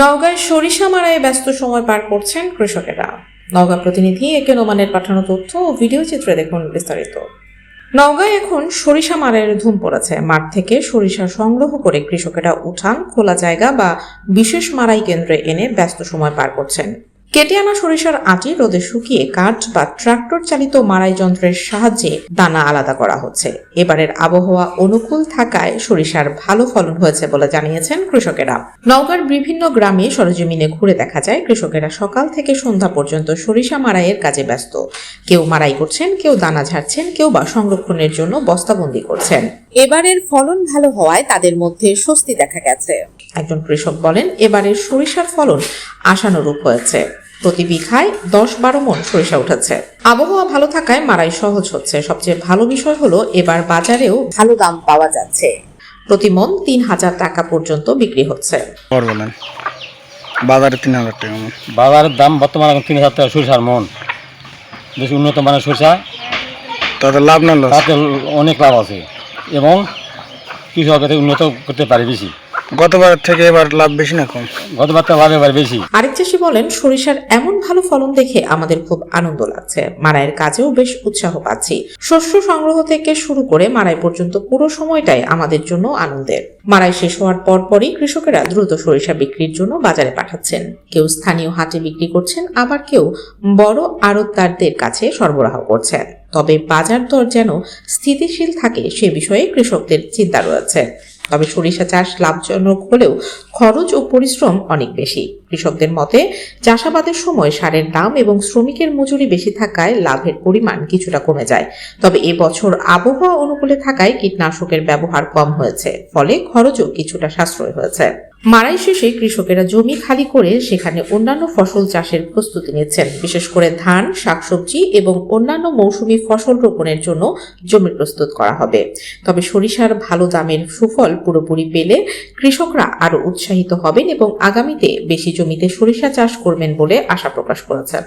নওগাঁয় সরিষা মারায় ব্যস্ত সময় পার করছেন কৃষকেরা। নওগাঁ প্রতিনিধি একে নোমানের পাঠানো তথ্য ও ভিডিও চিত্রে দেখুন বিস্তারিত। নওগাঁয় এখন সরিষা মারের ধুম পড়েছে। মাঠ থেকে সরিষা সংগ্রহ করে কৃষকেরা উঠান, খোলা জায়গা বা বিশেষ মারাই কেন্দ্রে এনে ব্যস্ত সময় পার করছেন। কেটে আনা সরিষার আটি রোদে শুকিয়ে কাঠ বা ট্রাক্টর চালিত মারাই যন্ত্রের সাহায্যে দানা আলাদা করা হচ্ছে। এবারের আবহাওয়া অনুকূল থাকায় সরিষার ভালো ফলন হয়েছে বলে জানিয়েছেন কৃষকেরা। নওগাঁর বিভিন্ন গ্রামে সরজমিনে ঘুরে দেখা যায়, কৃষকেরা সকাল থেকে সন্ধ্যা পর্যন্ত সরিষা মারাইয়ের কাজে ব্যস্ত। কেউ মারাই করছেন, কেউ দানা ঝাড়ছেন, কেউ বা সংরক্ষণের জন্য বস্তাবন্দি করছেন। এবারের ফলন ভালো হওয়ায় তাদের মধ্যে স্বস্তি দেখা গেছে। একজন কৃষক বলেন, এবারের সরিষার ফলন আশানুরূপ হয়েছে। প্রতি বিঘায় দশ বারো মন সরিষা উঠেছে। আবহাওয়া ভালো থাকায় মারাই সহজ হচ্ছে। সবচেয়ে ভালো বিষয় হলো এবার বাজারেও ভালো দাম পাওয়া যাচ্ছে। প্রতি মন তিন হাজার টাকা পর্যন্ত বিক্রি হচ্ছে। বাজারে তিন হাজার টাকা মন। বাজারের দাম বর্তমানে এখন তিন হাজার টাকা সরিষার মন। বেশি উন্নত মানের সরিষা তাতে লাভ না তাতে অনেক লাভ আছে। এবং কৃষক এতে উন্নত করতে পারে বেশি। গতবার থেকে এবার লাভ বেশি না কম? গতবার তো লাভ এবার বেশি। আরেক চাষি বলেন সরিষার এমন ভালো ফলন দেখে আমাদের খুব আনন্দ লাগছে। মারাইয়ের কাজেও বেশ উৎসাহ পাচ্ছি। শস্য সংগ্রহ থেকে শুরু করে মারাই পর্যন্ত পুরো সময়টাই আমাদের জন্য আনন্দের। মারাই শেষ হওয়ার পরপরই কৃষকেরা দ্রুত সরিষা বিক্রির জন্য বাজারে পাঠাচ্ছেন। কেউ স্থানীয় হাটে বিক্রি করছেন আবার কেউ বড় আড়তদারদের কাছে সরবরাহ করছেন। তবে বাজার দর যেন স্থিতিশীল থাকে সে বিষয়ে কৃষকদের চিন্তা রয়েছে। তবে সরিষা চাষ লাভজনক হলেও খরচ ও পরিশ্রম অনেক বেশি। কৃষকদের মতে, চাষাবাদের সময় সারের দাম এবং শ্রমিকের মজুরি বেশি থাকায় লাভের পরিমাণ কিছুটা কমে যায়। তবে এবছর আবহাওয়া অনুকূলে থাকায় কীটনাশকের ব্যবহার কম হয়েছে, ফলে খরচও কিছুটা সাশ্রয় হয়েছে। মারাই শেষে কৃষকেরা জমি খালি করে সেখানে অন্যান্য ফসল চাষের প্রস্তুতি নিচ্ছেন। বিশেষ করে ধান, শাকসবজি এবং অন্যান্য মৌসুমী ফসল রোপণের জন্য জমি প্রস্তুত করা হবে। তবে সরিষার ভালো দামের সুফল পুরোপুরি পেলে কৃষকরা আরও উৎসাহিত হবেন এবং আগামীতে বেশি জমিতে সরিষা চাষ করবেন বলে আশা প্রকাশ করেছেন।